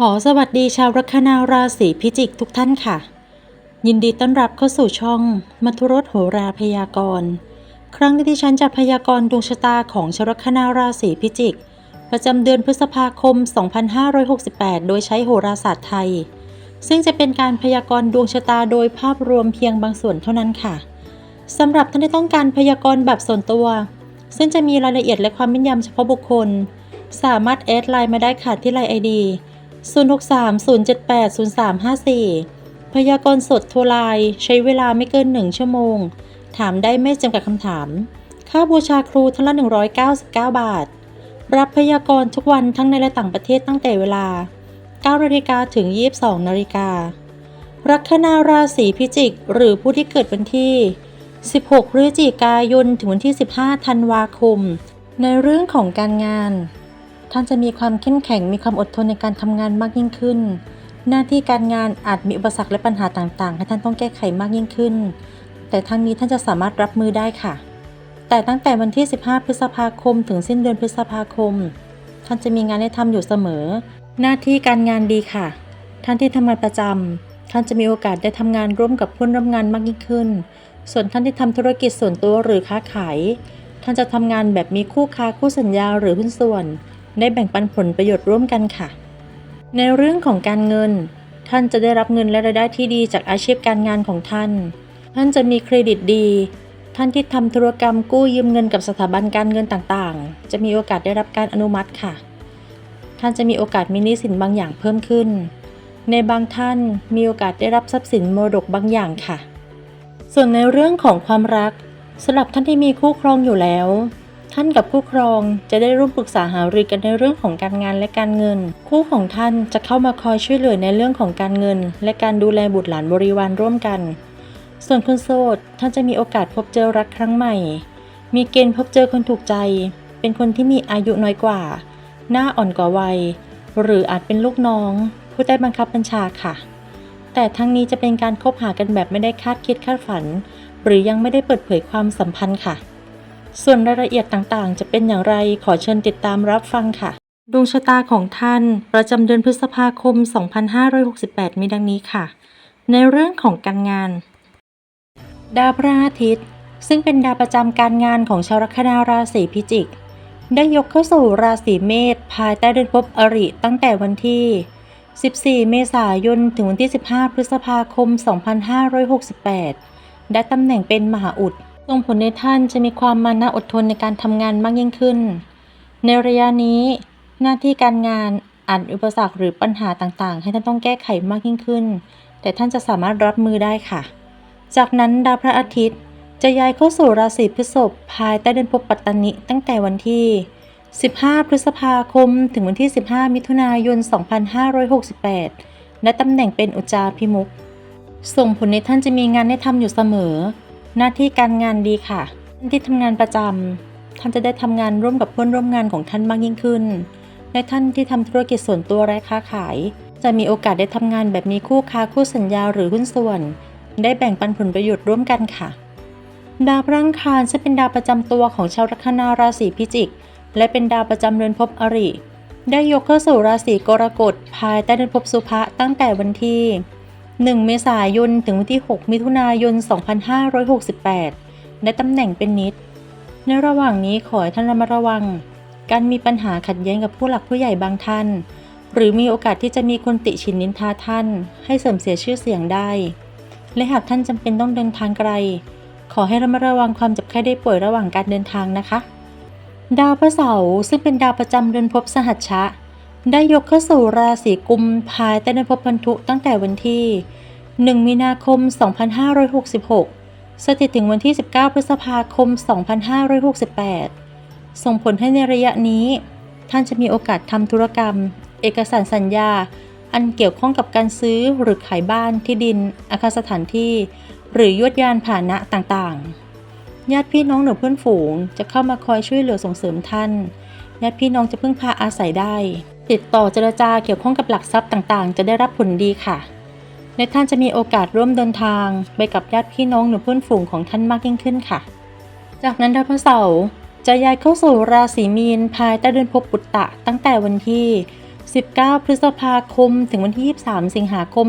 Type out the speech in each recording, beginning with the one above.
ขอสวัสดีชาวลัคนาราศีพิจิกทุกท่านค่ะ ยินดีต้อนรับเข้าสู่ช่องมัทุรสโหราพยากรณ์ ครั้งนี้ที่ฉันจะพยากรณ์ดวงชะตาของชาวลัคนาราศีพิจิก ประจำเดือนพฤษภาคม 2568 โดยใช้โหราศาสตร์ไทย ซึ่งจะเป็นการพยากรณ์ดวงชะตาโดยภาพรวมเพียงบางส่วนเท่านั้นค่ะสำหรับท่านที่ต้องการพยากรณ์แบบส่วนตัว ซึ่งจะมีรายละเอียดและความแม่นยำเฉพาะบุคคล สามารถแอดไลน์มาได้ค่ะที่ไลน์ไอดี 0630780354 พยากรณ์สดโทรไลน์ใช้เวลาไม่เกิน 1 ชั่วโมง ถามได้ไม่จำกัดคำถาม ค่าบูชาครูท่านละ 199 บาท รับพยากรณ์ทุกวันทั้งในและต่างประเทศตั้งแต่เวลา9นาฬิกาถึง 22นาฬิกาลัคนาราศีพิจิก หรือผู้ที่เกิดวันที่ 16 พฤศจิกายน ถึงวันที่ 15 ธันวาคม ในเรื่องของการงาน ท่านจะมีความเข้มแข็งมีความอดทนในการทำงานมากยิ่งขึ้น หน้าที่การงานอาจมีอุปสรรคและปัญหาต่างๆ ให้ท่านต้องแก้ไขมากยิ่งขึ้น แต่ทั้งนี้ท่านจะสามารถรับมือได้ค่ะ แต่ตั้งแต่วันที่ 15 พฤษภาคม ถึงสิ้นเดือนพฤษภาคม ท่านจะมีงานให้ทำอยู่เสมอ หน้าที่การงานดีค่ะ ท่านที่ทำงานประจำท่านจะมีโอกาสได้ทำงานร่วมกับเพื่อนร่วมงานมากยิ่งขึ้น ส่วนท่านที่ทำธุรกิจส่วนตัวหรือค้าขาย ท่านจะทำงานแบบมีคู่ค้าคู่สัญญาหรือหุ้นส่วน ได้แบ่งปันผลประโยชน์ร่วมกันค่ะ ในเรื่องของการเงิน ท่านจะได้รับเงินและรายได้ที่ดีจากอาชีพการงานของท่าน ท่านจะมีเครดิตดี ท่านที่ทำธุรกรรมกู้ยืมเงินกับสถาบันการเงินต่างๆ จะมีโอกาสได้รับการอนุมัติค่ะ ท่านจะมีโอกาสมีหนี้สินบางอย่างเพิ่มขึ้น ในบางท่านมีโอกาสได้รับทรัพย์สินมรดกบางอย่างค่ะ ส่วนในเรื่องของความรักสำหรับท่านที่มีคู่ครองอยู่แล้ว ท่านกับคู่ครองจะได้ร่วมปรึกษาหารือกันในเรื่องของการงานและการเงิน คู่ของท่านจะเข้ามาคอยช่วยเหลือในเรื่องของการเงิน และการดูแลบุตรหลานบริวารร่วมกัน ส่วนคนโสดท่านจะมีโอกาสพบเจอรักครั้งใหม่ มีเกณฑ์พบเจอคนถูกใจ เป็นคนที่มีอายุน้อยกว่า หน้าอ่อนกว่าวัย หรืออาจเป็นลูกน้อง ผู้ใต้บังคับบัญชาค่ะ แต่ทั้งนี้จะเป็นการคบหากันแบบไม่ได้คาดคิดคาดฝัน หรือยังไม่ได้เปิดเผยความสัมพันธ์ค่ะ ส่วนรายละเอียดต่างๆ จะเป็นอย่างไรขอเชิญติดตามรับฟังค่ะ ดวงชะตาของท่าน ประจำเดือนพฤษภาคม 2568 มีดังนี้ค่ะ ในเรื่องของการงาน ดาวพระอาทิตย์ ซึ่งเป็นดาวประจำการงานของชาวลัคนาราศีพิจิก ได้ยกเข้าสู่ราศีเมษภายใต้เดือนภพอริตั้งแต่วันที่ 14 เมษายน ถึงวันที่ 15 พฤษภาคม 2568 ได้ตำแหน่งเป็นมหาอุด ส่งผลในท่านจะมีความมานะอดทนในการทำงานมากยิ่งขึ้น ในระยะนี้ หน้าที่การงานอาจอุปสรรคหรือปัญหาต่างๆ ให้ท่านต้องแก้ไขมากยิ่งขึ้น แต่ท่านจะสามารถรับมือได้ค่ะ จากนั้นดาวพระอาทิตย์ จะย้ายเข้าสู่ราศีพฤษภภายใต้เดือนภพปัตตนิตั้งแต่วันที่ 15 พฤษภาคม ถึงวันที่ 15 มิถุนายน 2568 และตำแหน่งเป็นอุจจาพิมุก ส่งผลในท่านจะมีงานให้ทำอยู่เสมอ หน้าที่การงานดีค่ะท่านที่ทำงานประจำท่านจะได้ทำงานร่วมกับเพื่อนร่วมงานของท่านมากยิ่งขึ้นและท่านที่ทำธุรกิจส่วนตัวและค้าขาย จะมีโอกาสได้ทำงานแบบมีคู่ค้าคู่สัญญาหรือหุ้นส่วน ได้แบ่งปันผลประโยชน์ร่วมกันค่ะ ดาวพระอังคารซึ่งเป็นดาวประจำตัวของชาวลัคนาราศีพิจิก และเป็นดาวประจำเรือนภพอริได้ยกเข้าสู่ราศีกรกฎภายใต้เดือนภพสุภะตั้งแต่วันที่ 1 เมษายน ถึงวันที่ 6 มิถุนายน 2568ได้ตำแหน่งเป็นนิด ในระหว่างนี้ขอให้ท่านระมัดระวัง การมีปัญหาขัดแย้งกับผู้หลักผู้ใหญ่บางท่าน หรือมีโอกาสที่จะมีคนติชินนินทาท่าน ให้เสื่อมเสียชื่อเสียงได้ และหากท่านจำเป็นต้องเดินทางไกล ขอให้ระมัดระวังความเจ็บไข้ได้ป่วยระหว่างการเดินทางนะคะ ดาวพระเสาร์ซึ่งเป็นดาวประจำเดือนภพสหัชชะ ได้ยกเข้าสู่ราศีกุมภายใต้นภพพันธุตั้งแต่วันที่ 1 มีนาคม 2566 สถิตถึงวันที่ 19 พฤษภาคม 2568 ส่งผลให้ในระยะนี้ ท่านจะมีโอกาสทำธุรกรรม เอกสารสัญญา อันเกี่ยวข้องกับการซื้อหรือขายบ้านที่ดิน อาคารสถานที่ หรือยวดยานพานะต่างๆ ญาติพี่น้องหรือเพื่อนฝูงจะเข้ามาคอยช่วยเหลือส่งเสริมท่านญาติพี่น้องจะพึ่งพาอาศัยได้ ติดต่อเจรจาเกี่ยวข้องกับหลักทรัพย์ต่างๆ จะได้รับผลดีค่ะ และท่านจะมีโอกาสร่วมเดินทางไปกับญาติพี่น้องหรือเพื่อนฝูงของท่านมากยิ่งขึ้นค่ะ จากนั้นดาวพระเสาร์จะย้ายเข้าสู่ราศีมีนภายใต้เดือนภพปุตตะตั้งแต่วันที่ 19 พฤษภาคม ถึงวันที่ 23 สิงหาคม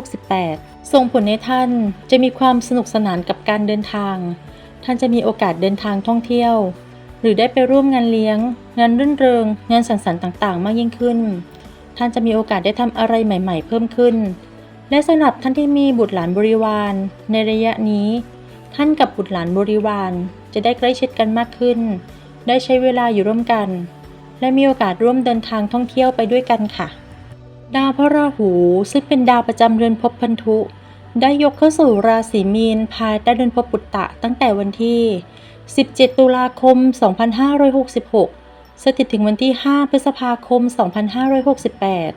2568 ส่งผลให้ท่านจะมีความสนุกสนานกับการเดินทาง ท่านจะมีโอกาสเดินทางท่องเที่ยว รือได้ไปร่วมงานเลี้ยง งานรื่นเริง งานสังสรรค์ต่างๆ มากยิ่งขึ้น ท่านจะมีโอกาสได้ทำอะไรใหม่ ๆ เพิ่มขึ้น และสำหรับท่านที่มีบุตรหลานบริวาร ในระยะนี้ ท่านกับบุตรหลานบริวารจะได้ใกล้ชิดกันมากขึ้น ได้ใช้เวลาอยู่ร่วมกัน และมีโอกาสร่วมเดินทางท่องเที่ยวไปด้วยกันค่ะ ดาวพระราหู ซึ่งเป็นดาวประจำเรือนภพพันธุได้ยกเข้าสู่ราศีมีนภายใต้เดือนภพปุตตะตั้งแต่วันที่ 17 ตุลาคม 2566 สถิตถึงวันที่ 5 พฤษภาคม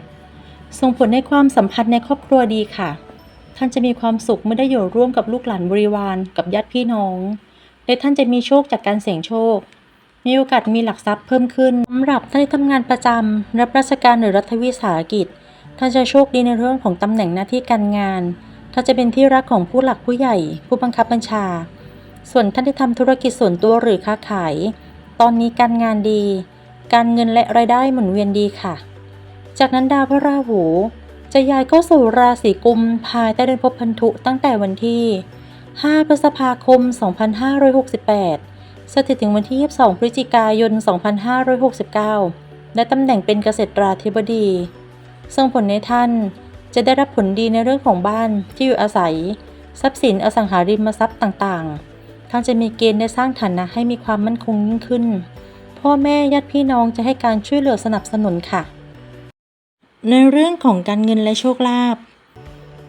2568 ส่งผลในความสัมพันธ์ในครอบครัวดีค่ะ ท่านจะมีความสุขเมื่อได้อยู่ร่วมกับลูกหลานบริวารกับญาติพี่น้องและท่านจะมีโชคจากการเสี่ยงโชค มีโอกาสมีหลักทรัพย์เพิ่มขึ้นสำหรับท่านที่ทำงานประจำรับราชการหรือรัฐวิสาหกิจ ท่านจะโชคดีในเรื่องของตำแหน่งหน้าที่การงาน ท่านจะเป็นที่รักของผู้หลักผู้ใหญ่ ผู้บังคับบัญชา ส่วนท่านที่ทำธุรกิจส่วนตัวหรือค้าขาย ตอนนี้การงานดี การเงินและรายได้หมุนเวียนดีค่ะ จากนั้นดาวพระราหู จะย้ายเข้าสู่ราศีกุมภายใต้เดือนภพพันธุตั้งแต่วันที่ 5 พฤษภาคม 2568 สถิตถึงวันที่ 22 พฤศจิกายน 2569 และตำแหน่งเป็นเกษตราธิบดีส่งผลในท่านจะได้รับผลดีในเรื่องของบ้านที่อยู่อาศัย ทรัพย์สินอสังหาริมทรัพย์ต่างๆ ท่านจะมีเกณฑ์ได้สร้างฐานะให้มีความมั่นคงยิ่งขึ้น พ่อแม่ญาติพี่น้องจะให้การช่วยเหลือสนับสนุนค่ะ ในเรื่องของการเงินและโชคลาภ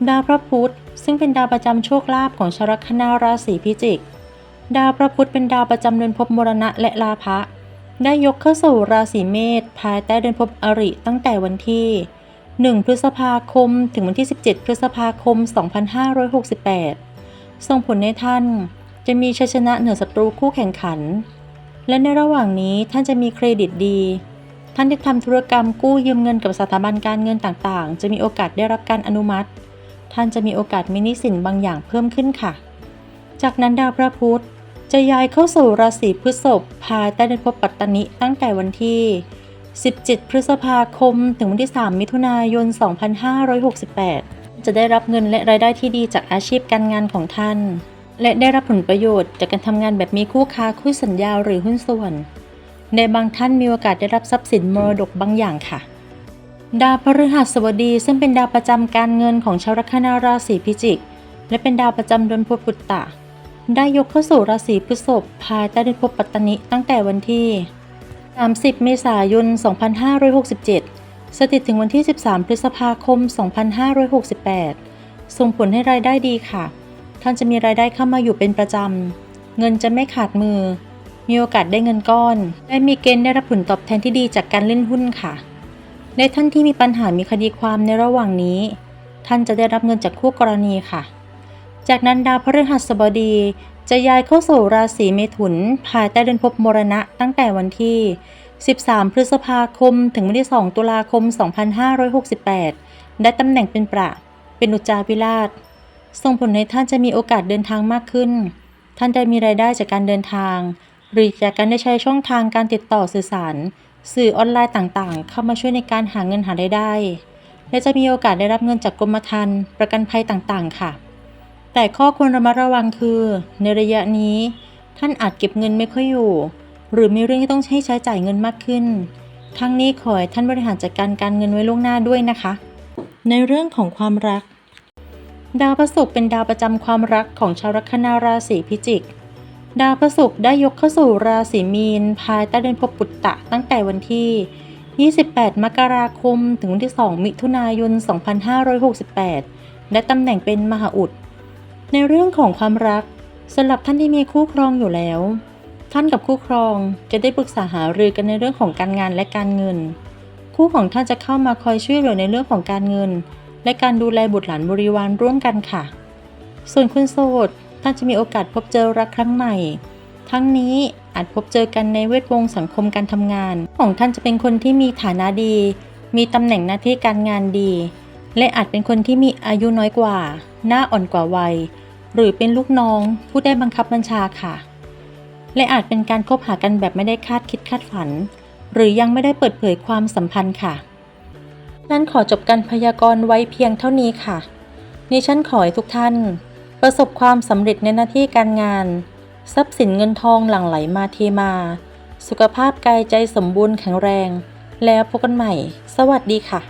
ดาวพระพุธซึ่งเป็นดาวประจำโชคลาภของชาวลัคนาราศีพิจิก ดาวพระพุธเป็นดาวประจำเดือนภพมรณะและลาภะได้ยกเข้าสู่ราศีเมษภายใต้เดือนภพอริตั้งแต่วันที่ 1 พฤษภาคม ถึงวันที่ 17 พฤษภาคม 2568 ส่งผลให้ท่าน จะมีชัยชนะเหนือศัตรูคู่แข่งขัน และในระหว่างนี้ท่านจะมีเครดิตดี ท่านที่ทำธุรกรรมกู้ยืมเงินกับสถาบันการเงินต่างๆ จะมีโอกาสได้รับการอนุมัติ ท่านจะมีโอกาสมีนิสินบางอย่างเพิ่มขึ้นค่ะ จากนั้นดาวพระพุธจะย้ายเข้าสู่ราศีพฤษภภายใต้เดือนภพปัตตนิตั้งแต่วันที่ 17 พฤษภาคม ถึงวันที่ 3 มิถุนายน 2568 จะได้รับเงินและรายได้ที่ดีจากอาชีพการงานของท่าน และได้รับผลประโยชน์จากการทำงานแบบมีคู่ค้าคู่สัญญาหรือหุ้นส่วน ในบางท่านมีโอกาสได้รับทรัพย์สินมรดกบางอย่างค่ะ ดาวพฤหัสบดีซึ่งเป็นดาวประจำการเงินของชาวลัคนาราศีพิจิก และเป็นดาวประจำเดือนพุธปุตตะ ได้ยกเข้าสู่ราศีพฤษภภายใต้เดือนภพปัตตนิตั้งแต่วันที่ 30 เมษายน 2567 สถิตถึงวันที่ 13 พฤษภาคม 2568 ส่งผลให้รายได้ดีค่ะ ท่านจะมีรายได้เข้ามาอยู่เป็นประจำ เงินจะไม่ขาดมือ มีโอกาสได้เงินก้อน และมีเกณฑ์ได้รับผลตอบแทนที่ดีจากการเล่นหุ้นค่ะและท่านที่มีปัญหามีคดีความในระหว่างนี้ ท่านจะได้รับเงินจากคู่กรณีค่ะ จากนั้นดาวพฤหัสบดีจะย้ายเข้าสู่ราศีเมถุน ภายใต้เดือนภพมรณะตั้งแต่วันที่ 13 พฤษภาคม ถึงวันที่ 2 ตุลาคม 2568 ได้ตำแหน่งเป็นประ เป็นอุจจาวิราช ส่งผลให้ท่านจะมีโอกาสเดินทางมากขึ้น ท่านได้มีรายได้จากการเดินทาง หรือจากการได้ใช้ช่องทางการติดต่อสื่อสาร สื่อออนไลน์ต่างๆ เข้ามาช่วยในการหาเงินหารายได้ และจะมีโอกาสได้รับเงินจากกรมธรรม์ประกันภัยต่างๆ ค่ะ แต่ข้อควรระมัดระวังคือ ในระยะนี้ ท่านอาจเก็บเงินไม่ค่อยอยู่ หรือมีเรื่องที่ต้องให้ใช้จ่ายเงินมากขึ้น ทั้งนี้ขอให้ท่านบริหารจัดการการเงินไว้ล่วงหน้าด้วยนะคะ ในเรื่องของความรัก ดาวพฤหัสเป็นดาวประจำความรักของชาวลัคนาราศีพิจิก ดาวพฤหัสได้ยกเข้าสู่ราศีมีน ภายใต้เดือนภพปุตตะตั้งแต่วันที่ 28 มกราคม ถึงวันที่ 2 มิถุนายน 2568และตำแหน่งเป็นมหาอุด ในเรื่องของความรักสำหรับท่านที่มีคู่ครองอยู่แล้ว ท่านกับคู่ครองจะได้ปรึกษาหารือกันในเรื่องของการงานและการเงิน คู่ของท่านจะเข้ามาคอยช่วยเหลือในเรื่องของการเงิน และการดูแลบุตรหลานบริวารร่วมกันค่ะ ส่วนคุณโสดท่านจะมีโอกาสพบเจอรักครั้งใหม่ ทั้งนี้อาจพบเจอกันในเวทวงสังคมการทำงาน ของท่านจะเป็นคนที่มีฐานะดี มีตำแหน่งหน้าที่การงานดี และอาจเป็นคนที่มีอายุน้อยกว่า หน้าอ่อนกว่าวัย หรือเป็นลูกน้องผู้ได้บังคับบัญชาค่ะ และอาจเป็นการคบหากันแบบไม่ได้คาดคิดคาดฝัน หรือยังไม่ได้เปิดเผยความสัมพันธ์ค่ะ นั้นขอจบการพยากรณ์ไว้เพียงเท่านี้ค่ะดิฉันขอให้ทุกท่าน ประสบความสำเร็จในหน้าที่การงาน ทรัพย์สินเงินทองหลั่งไหลมาเทมา สุขภาพกายใจสมบูรณ์แข็งแรง แล้วพบกันใหม่ สวัสดีค่ะ